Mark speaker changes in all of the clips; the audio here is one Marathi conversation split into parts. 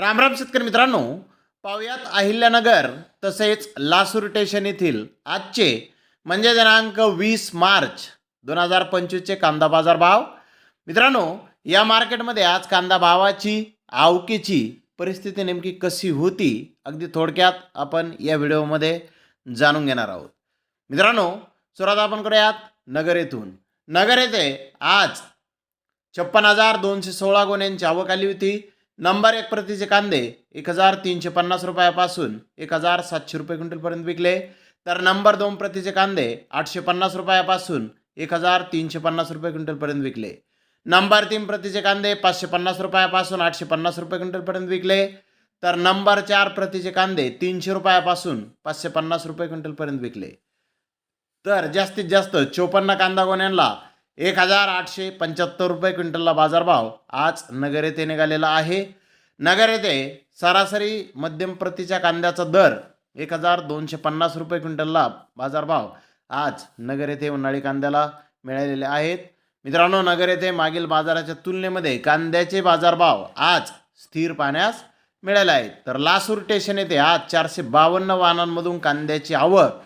Speaker 1: रामराम शेतकरी मित्रांनो पाहुयात अहिल्यानगर तसेच लासूर स्टेशन येथील आजचे म्हणजे दिनांक वीस मार्च दोन हजार पंचवीसचे कांदा बाजार भाव. मित्रांनो या मार्केटमध्ये आज कांदा भावाची आवकीची परिस्थिती नेमकी कशी होती अगदी थोडक्यात आपण या व्हिडिओमध्ये जाणून घेणार आहोत. मित्रांनो सुरुवात आपण करूयात नगर येथून. नगर येथे आज छप्पन हजार दोनशे सोळा गुन्ह्यांची आवक आली होती. नंबर एक प्रतीचे कांदे एक हजार तीनशे पन्नास रुपयापासून एक हजार सातशे रुपये क्विंटलपर्यंत विकले. तर नंबर दोन प्रतीचे कांदे आठशे पन्नास रुपयापासून एक हजार तीनशे पन्नास रुपये क्विंटलपर्यंत विकले. नंबर तीन प्रतीचे कांदे पाचशे पन्नास रुपयापासून आठशे पन्नास रुपये क्विंटलपर्यंत विकले. तर नंबर चार प्रतीचे कांदे तीनशे रुपयापासून पाचशे पन्नास रुपये क्विंटलपर्यंत विकले. तर जास्तीत जास्त चोपन्न कांदा गोण्यांना एक हजार आठशे पंच्याहत्तर रुपये क्विंटलला बाजारभाव आज नगर येथे निघालेला आहे. नगर येथे सरासरी मध्यम प्रतीच्या कांद्याचा दर एक हजार दोनशे पन्नास रुपये क्विंटलला बाजारभाव आज नगर येथे उन्हाळी कांद्याला मिळालेले आहेत. मित्रांनो नगर येथे मागील बाजाराच्या तुलनेमध्ये कांद्याचे बाजारभाव आज स्थिर पाहण्यास मिळाले आहेत. तर लासूर स्टेशन येथे आज चारशे बावन्न वाहनांमधून कांद्याची आवक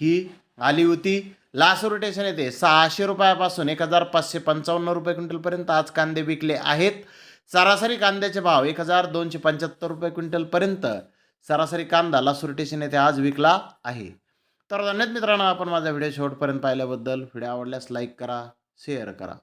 Speaker 1: ही आली होती. लासूर स्टेशन येथे सहाशे रुपयापासून एक हजार पाचशे पंचावन्न रुपये क्विंटलपर्यंत आज कांदे विकले आहेत. सरासरी कांद्याचे भाव एक हजार दोनशे पंच्याहत्तर रुपये क्विंटलपर्यंत सरासरी कांदा लासूर स्टेशन येथे आज विकला आहे. तर धन्यवाद मित्रांनो आपण माझा व्हिडिओ शेवटपर्यंत पाहिल्याबद्दल. व्हिडिओ आवडल्यास लाईक करा शेअर करा.